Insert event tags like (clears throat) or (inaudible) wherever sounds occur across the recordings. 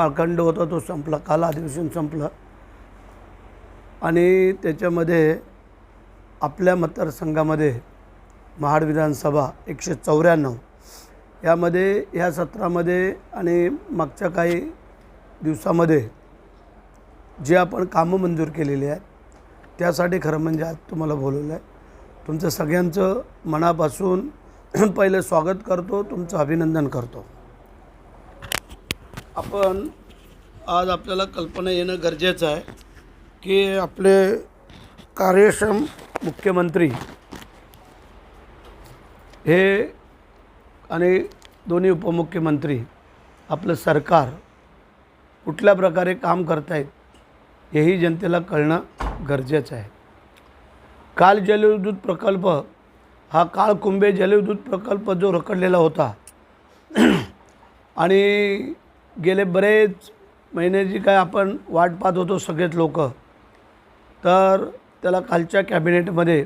पाखंड होता तो संपला काल अधिवेशन संपलं. आणि त्याच्यामध्ये आपल्या मतदारसंघामध्ये महाड विधानसभा एकशे चौऱ्याण्णव यामध्ये या सत्रामध्ये आणि मागच्या काही दिवसामध्ये जे आपण कामं मंजूर केलेली आहेत त्यासाठी खरं म्हणजे आज तुम्हाला बोलवलं आहे तुमचं सगळ्यांचं मनापासून (clears throat) पहिलं स्वागत करतो तुमचं अभिनंदन करतो. आपण आज आपल्याला कल्पना येणं गरजेचं आहे की आपले कार्यक्षम मुख्यमंत्री हे आणि दोन्ही उपमुख्यमंत्री आपलं सरकार कुठल्या प्रकारे काम करतायत हेही जनतेला कळणं गरजेचं आहे. काल जलविद्युत प्रकल्प हा काळ कुंभे जलविद्युत प्रकल्प जो रखडलेला होता (clears throat) आणि गेले बरेच महिन्याची काय आपण वाट पाहत होतो सगळेच लोक. तर त्याला कालच्या कॅबिनेटमध्ये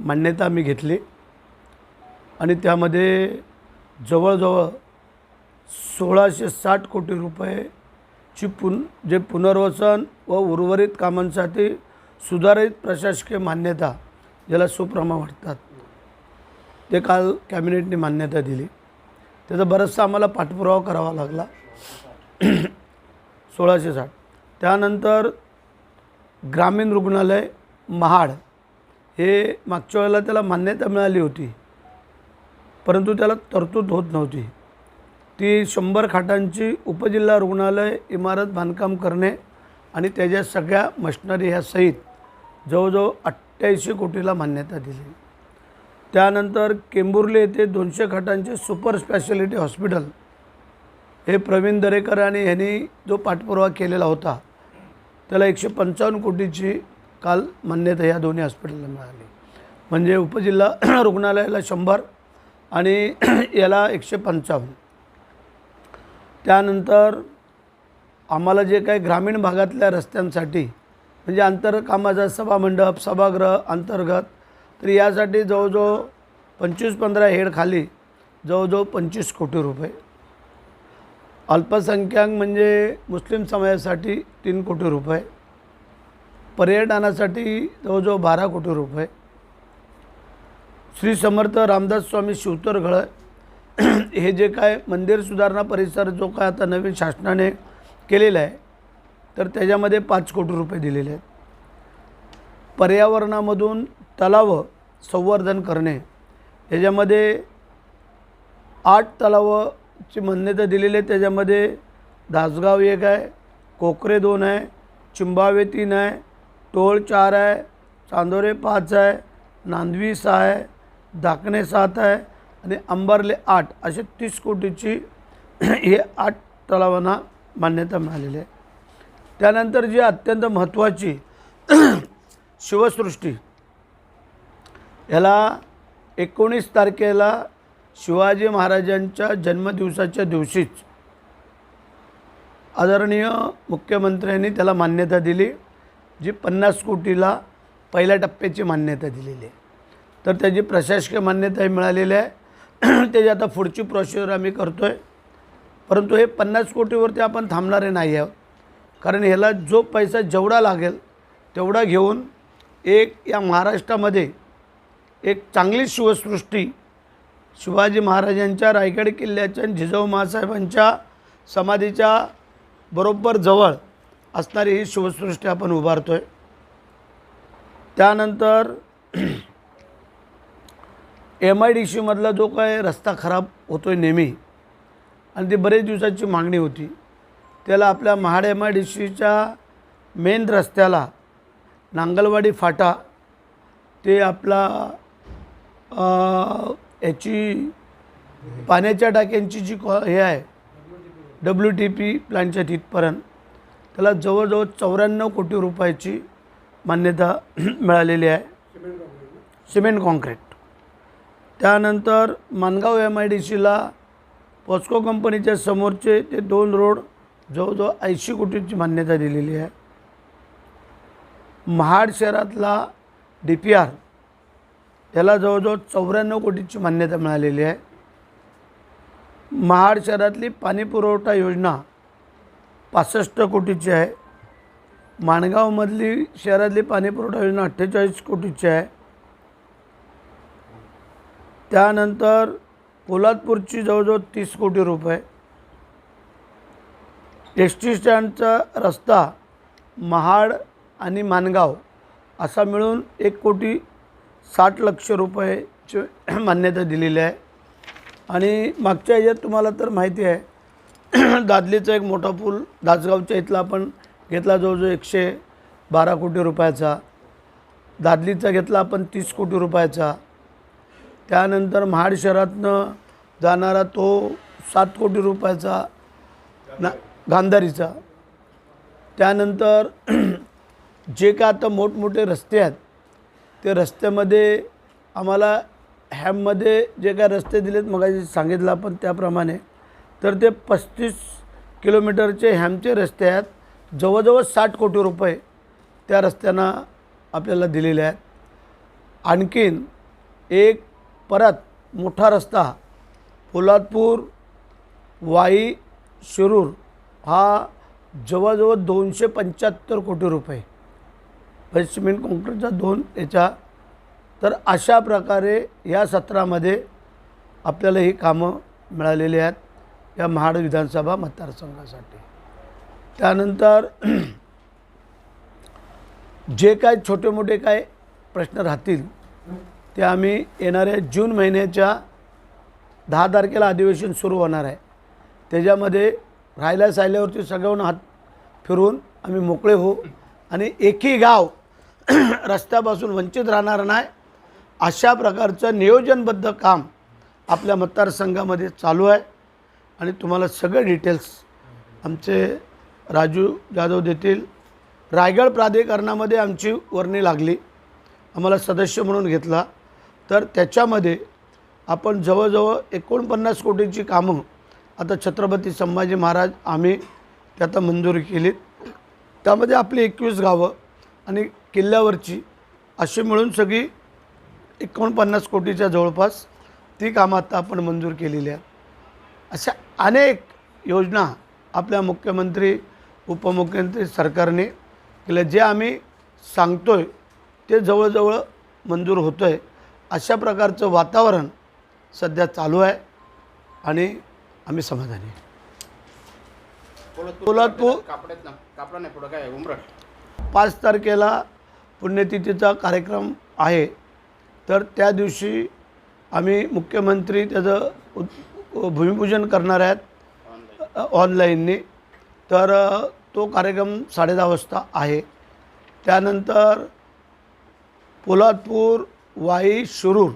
मान्यता मी घेतली. आणि त्यामध्ये जवळजवळ सोळाशे साठ कोटी रुपयेची पुन जे पुनर्वसन व उर्वरित कामांसाठी सुधारित प्रशासकीय मान्यता ज्याला सुप्रमा वाटतात ते काल कॅबिनेटने मान्यता दिली. त्याचा बराचसा आम्हाला पाठपुरावा करावा लागला. (coughs) सोळाशे साठ. त्यानंतर ग्रामीण रुग्णालय महाड हे मागच्या वेळेला त्याला मान्यता मिळाली होती परंतु त्याला तरतूद होत नव्हती. ती शंभर खाटांची उपजिल्हा रुग्णालय इमारत बांधकाम करणे आणि त्याच्या सगळ्या मशनरी ह्या सहित जवळजवळ अठ्ठ्याऐंशी कोटीला मान्यता दिली. त्यानंतर केंबुर्ले येथे दोनशे खाटांचे सुपर स्पेशालिटी हॉस्पिटल हे प्रवीण दरेकर आणि ह्यांनी जो पाठपुरावा केलेला होता त्याला एकशे पंचावन्न कोटीची काल मान्यता या दोन्ही हॉस्पिटलला मिळाली. म्हणजे उपजिल्हा (clears throat) रुग्णालयाला शंभर आणि (clears throat) याला एकशे पंचावन्न. त्यानंतर आम्हाला जे काही ग्रामीण भागातल्या रस्त्यांसाठी म्हणजे आंतरकामाचा सभामंडप सभागृह अंतर्गत तर यासाठी जवळजवळ पंचवीस पंधरा हेड खाली जवळजवळ पंचवीस कोटी रुपये अल्पसंख्याक म्हणजे मुस्लिम समाजासाठी तीन कोटी रुपये पर्यटनासाठी जवळजवळ बारा कोटी रुपये. श्री समर्थ रामदास स्वामी शिवतरघळ (clears throat) हे जे काय मंदिर सुधारणा परिसर जो काय आता नवीन शासनाने केलेला आहे तर त्याच्यामध्ये पाच कोटी रुपये दिलेले आहेत. पर्यावरणामधून तलाव संवर्धन करणे याच्यामध्ये आठ ची मान्यता दिलेली आहे. त्याच्यामध्ये दासगाव एक आहे कोकरे दोन आहे चिंबावे तीन आहे टोळ चार आहे चांदोरे पाच आहे नांदवी सहा आहे धाकणे सात आहे आणि अंबारले आठ असे तीस कोटीची हे आठ तलावांना मान्यता मिळालेली आहे. त्यानंतर जी अत्यंत महत्त्वाची (clears throat) शिवसृष्टी ह्याला एकोणीस तारखेला शिवाजी महाराजांच्या जन्मदिवसाच्या दिवशीच आदरणीय मुख्यमंत्र्यांनी त्याला मान्यता दिली जी पन्नास कोटीला पहिल्या टप्प्याची मान्यता दिलेली आहे. तर त्याची प्रशासकीय मान्यताही मिळालेली आहे. (clears throat) त्याची आता पुढची प्रोसिजर आम्ही करतो आहे परंतु हे पन्नास कोटीवरती आपण थांबणारे नाही आहोत. कारण ह्याला जो पैसा जेवढा लागेल तेवढा घेऊन एक या महाराष्ट्रामध्ये एक चांगली शिवसृष्टी शिवाजी महाराजांच्या रायगड किल्ल्याच्या जिजाऊ महासाहेबांच्या समाधीच्या बरोबर जवळ असणारी ही शिवसृष्टी आपण उभारतो आहे त्यानंतर एम आय डी सीमधला जो काय रस्ता खराब होतो आहे नेहमी आणि ती बरेच दिवसाची मागणी होती. त्याला आपल्या महाड एम आय डी सीच्या मेन रस्त्याला नांगलवाडी फाटा ते आपला याची पाण्याच्या टाक्यांची जी कॉ हे आहे डब्ल्यू टी पी प्लॅनच्या तिथपर्यंत त्याला जवळजवळ चौऱ्याण्णव कोटी रुपयाची मान्यता (clears throat) मिळालेली आहे. Cement concrete. त्यानंतर मानगाव एम आय डी सीला पॉस्को कंपनीच्या समोरचे ते दोन रोड जवळजवळ ऐंशी कोटीची मान्यता दिलेली आहे. महाड शहरातला डी पी आर त्याला जवळजवळ चौऱ्याण्णव कोटीची मान्यता मिळालेली आहे. महाड शहरातली पाणी पुरवठा योजना पासष्ट कोटीची आहे. माणगावमधली शहरातली पाणीपुरवठा योजना अठ्ठेचाळीस कोटीची आहे. त्यानंतर पोलादपूरची जवळजवळ तीस कोटी रुपये. एस टी स्टँडचा रस्ता महाड आणि माणगाव असा मिळून एक कोटी साठ लक्ष रुपयाची (clears throat) मान्यता दिलेली आहे. आणि मागच्या ह्याच्यात तुम्हाला तर माहिती आहे (clears throat) दादलीचा एक मोठा पूल दासगावच्या इथला आपण घेतला जवळजवळ एकशे बारा कोटी रुपयाचा. दादलीचा घेतला आपण तीस कोटी रुपयाचा. त्यानंतर महाड शहरातनं जाणारा तो सात कोटी रुपयाचा ना गांधारीचा. त्यानंतर (clears throat) जे काय आता मोठमोठे रस्ते आहेत ते रस्त्यामध्ये आम्हाला हॅममध्ये जे काय रस्ते दिलेत मग सांगितलं आपण त्याप्रमाणे तर ते पस्तीस किलोमीटरचे हॅमचे रस्ते आहेत. जवळजवळ साठ कोटी रुपये त्या रस्त्यांना आपल्याला दिलेले आहेत. आणखीन एक परत मोठा रस्ता पोलादपूर वाई शिरूर हा जवळजवळ दोनशे पंच्याहत्तर कोटी रुपये. म्हणजे सिमेंट कॉन्क्रीटचा दोन याच्या तर अशा प्रकारे या सत्रामध्ये आपल्याला ही कामं मिळालेली आहेत या महाड विधानसभा मतदारसंघासाठी. त्यानंतर (clears throat) जे काय छोटे मोठे काय प्रश्न राहतील ते आम्ही येणाऱ्या जून महिन्याच्या दहा तारखेला अधिवेशन सुरू होणार आहे. त्याच्यामध्ये राहिल्या सायल्यावरती सगळ्यांना हात फिरून आम्ही मोकळे होऊ आणि एकही गाव (clears throat) रस्त्यापासून वंचित राहणार नाही अशा प्रकारचं नियोजनबद्ध काम आपल्या मतदारसंघामध्ये चालू आहे. आणि तुम्हाला सगळे डिटेल्स आमचे राजू जाधव देतील. रायगड प्राधिकरणामध्ये आमची वर्णी लागली. आम्हाला सदस्य म्हणून घेतला. तर त्याच्यामध्ये आपण जवळजवळ एकोणपन्नास कोटीची कामं आता छत्रपती संभाजी महाराज आम्ही त्यात मंजूर केलीत. त्यामध्ये आपली एकवीस गावं आणि किल्ल्यावरची. अशी मिळून सगळी एकोणपन्नास कोटीच्या जवळपास ती कामं आता आपण मंजूर केलेली आहेत. अशा अनेक योजना आपल्या मुख्यमंत्री उपमुख्यमंत्री सरकारने केल्या. जे आम्ही सांगतो आहे ते जवळजवळ मंजूर होतं आहे अशा प्रकारचं वातावरण सध्या चालू आहे आणि आम्ही समाधानी आहे. पोलादपूर- कापडात ना कापडा नाही पुढं काय उमरट पाच तारखेला पुण्यतिथीचा कार्यक्रम आहे. तर त्या दिवशी आम्ही मुख्यमंत्री त्याचं भूमिपूजन करणार आहेत ऑनलाईनने. तर तो कार्यक्रम साडेदहा वाजता आहे. त्यानंतर पोलादपूर वाई शिरूर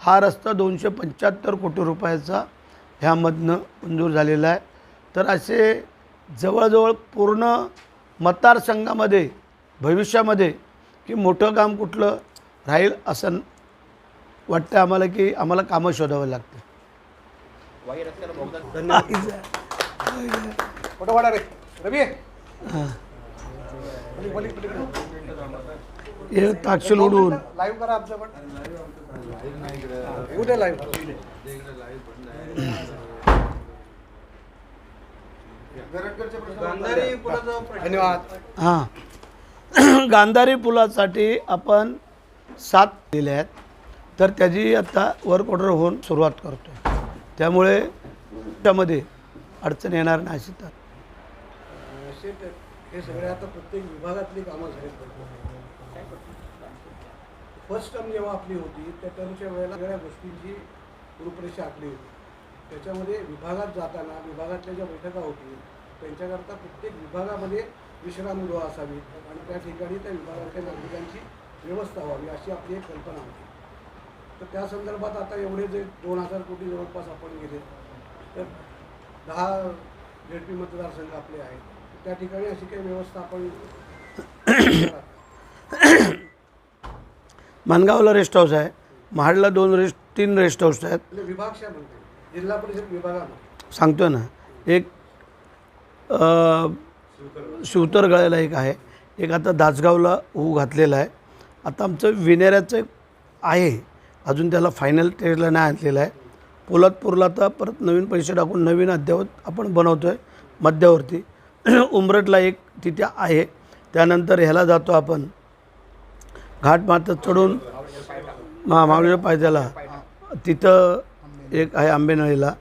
हा रस्ता दोनशे पंच्याहत्तर कोटी रुपयाचा ह्यामधनं मंजूर झालेला आहे. तर असे जवळजवळ पूर्ण मतदारसंघामध्ये भविष्यामध्ये की मोठं काम कुठलं राहील असं वाटतं आम्हाला की आम्हाला कामं शोधावं लागतं हे ताक्षल उडून लाईव्ह करा आमचं पण उद्या लाईव्ह धन्यवाद. हां. (clears throat) गांधारी पुलासाठी आपण सात दिले आहेत. तर त्याची आता वर्क ऑर्डर होऊन सुरुवात करतो त्यामुळे त्यामध्ये अडचण येणार नाही अशी तर हे सगळे आता प्रत्येक विभागातली कामं झाली फर्स्ट टर्म जेव्हा आपली होती त्या टर्मच्या वेळेला सगळ्या गोष्टींची रूपरेषा आखली होती. त्याच्यामध्ये विभागात जाताना विभागातल्या ज्या बैठका होतील त्यांच्याकरता प्रत्येक विभागामध्ये विश्रामगृह असावी. आणि त्या ठिकाणी त्या विभागातल्या नागरिकांची व्यवस्था व्हावी अशी आपली एक कल्पना होती. तर त्या संदर्भात आता एवढे जे दोन हजार कोटी जवळपास आपण गेले तर दहा झेड पी मतदारसंघ आपले आहेत त्या ठिकाणी अशी काही व्यवस्था आपण (coughs) मानगावला रेस्ट हाऊस आहे महाडला दोन रेस्ट तीन रेस्ट हाऊस आहेत. म्हणजे म्हणते जिल्हा परिषद विभागामध्ये. सांगतो ना एक शिवतरगळ्याला एक आहे. एक आता दासगावला होऊ घातलेला आहे. आता आमचं विनेऱ्याचं एक आहे. अजून त्याला फायनल टेजला नाही आणलेलं आहे. पोलादपूरला आता परत नवीन पैसे टाकून नवीन अद्ययावत आपण बनवतो आहे मध्यावरती. (clears throat) उमरटला एक तिथे आहे. त्यानंतर ह्याला जातो आपण. घाट माता चढून मा मावळीच्या पायथ्याला. तिथं एक आहे आंबेनळीला.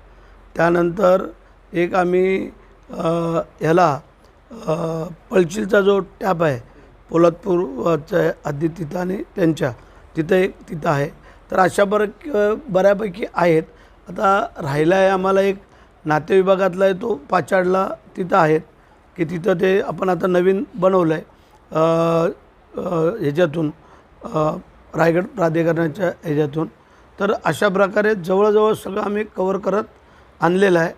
त्यानंतर एक आम्ही ह्याला पळशीलचा जो टॅप आहे पोलादपूरच्या हद्दी तिथं आणि त्यांच्या तिथं एक तिथं आहे. तर अशा बर बऱ्यापैकी आहेत. आता राहिला आहे आम्हाला एक नाते विभागातला आहे तो पाचाडला तिथं आहेत की तिथं ते आपण आता नवीन बनवलं आहे ह्याच्यातून रायगड प्राधिकरणाच्या ह्याच्यातून. तर अशा प्रकारे जवळजवळ सगळं आम्ही कवर करत आणलेलं आहे.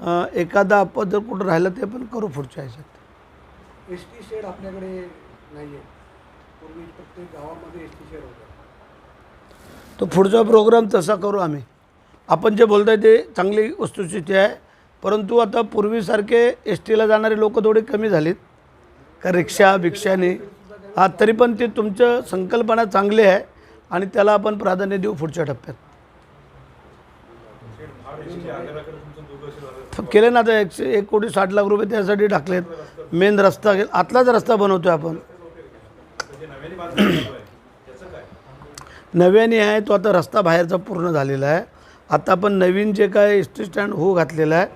एखादा आपण जर कुठं राहिलं ते पण करू पुढच्या ह्याच्यात एस टी शेड आपल्याकडे नाही आहे पूर्वी प्रत्येक गावामध्ये एस टी शेड होतं. तो पुढचा प्रोग्राम तसा करू आम्ही. आपण जे बोलताय ते चांगली वस्तुस्थिती आहे. परंतु आता पूर्वीसारखे एस टीला जाणारे लोक थोडे कमी झालीत. का रिक्षा भिक्षाने. हा तरी पण ते तुमचं संकल्पना चांगली आहे आणि त्याला आपण प्राधान्य देऊ पुढच्या टप्प्यात. केले ना आता एकशे एक कोटी साठ लाख रुपये त्यासाठी टाकलेत. मेन रस्ता गे- आतलाच रस्ता बनवतोय आपण. (clears throat) नव्याने आहे तो आता रस्ता बाहेरचा पूर्ण झालेला आहे. आता आपण नवीन जे काय एस टी स्टँड हो घातलेला आहे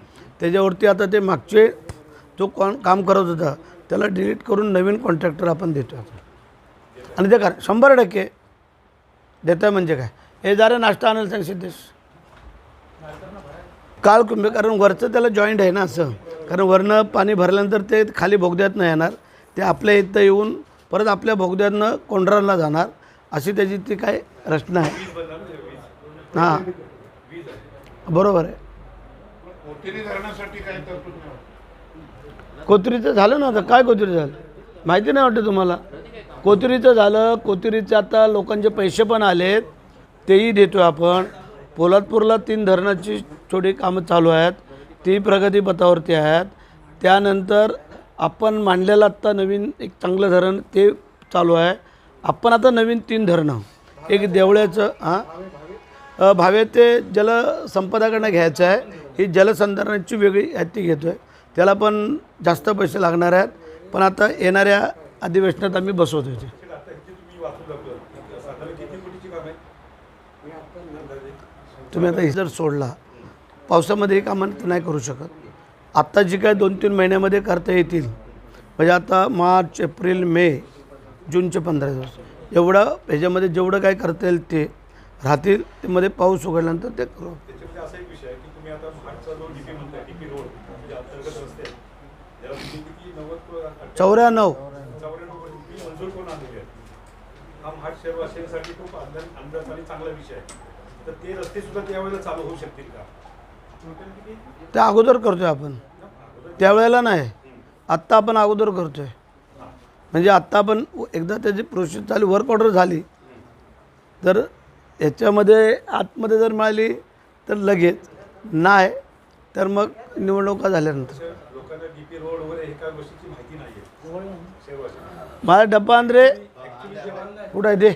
त्याच्यावरती आता ते मागचे जो कॉन काम करत होता त्याला डिलीट करून नवीन कॉन्ट्रॅक्टर आपण देतो आता. आणि ते कर शंभर टक्के देत आहे म्हणजे काय? हे जरा नाश्ता आणायला सांग सिद्धेश. काल कुंभे कारण वरचं त्याला जॉईंट आहे ना असं. कारण वरनं पाणी भरल्यानंतर ते खाली बोगद्यातनं येणार. ते आपल्या इथं येऊन परत आपल्या बोगद्यातनं कोंढराला जाणार. अशी त्याची ती काय रचना आहे. हां. बरोबर आहे. कोथरीचं झालं ना आता? काय कोथरी झालं? माहिती नाही वाटतं तुम्हाला? कोथरीचं झालं कोथरीचं आता लोकांचे पैसे पण आलेत. तेही देतो आपण. पोलादपूरला तीन धरणाची थोडी कामं चालू आहेत. ती प्रगतीपथावरती आहेत. त्यानंतर आपण मांडलेलं आत्ता नवीन एक चांगलं धरण ते चालू आहे. आपण आता नवीन तीन धरणं. एक देवळ्याचं हां. भावे ते जलसंपदाकडनं घ्यायचं आहे. ही जलसंधारणाची वेगळी आहे ती घेतो आहे त्याला पण जास्त पैसे लागणार आहेत. पण आता येणाऱ्या अधिवेशनात आम्ही बसवतो ते. तुम्ही आता जर सोडला पावसामध्ये हे कामं तर नाही करू शकत. आत्ता जी काय दोन तीन महिन्यामध्ये करता येतील म्हणजे आता मार्च एप्रिल मे जूनचे पंधरा दिवस एवढं ह्याच्यामध्ये जेवढं काय करता येईल ते राहतील ते मध्ये पाऊस उघडल्यानंतर ते करू. म्हणजे चौऱ्याण्णव. हा महाड शहरवासियांसाठी खूप अंदाज आणि चांगला विषय आहे. तर ते रस्ते सुद्धा त्यावेळेला चालू होऊ शकतील का? ते अगोदर करतोय आपण. त्यावेळेला नाही. आत्ता आपण अगोदर करतोय. म्हणजे आत्ता आपण एकदा त्याची प्रोसेस झाली वर्क ऑर्डर झाली तर ह्याच्यामध्ये आतमध्ये जर मिळाली तर लगेच नाही तर मग निवडणुका झाल्यानंतर. लोकांना डीपी रोड वगैरे एका गोष्टीची माहिती नाही आहे शहरवासियांना माझा डब्बा अंद्रे कुठं आहे ते?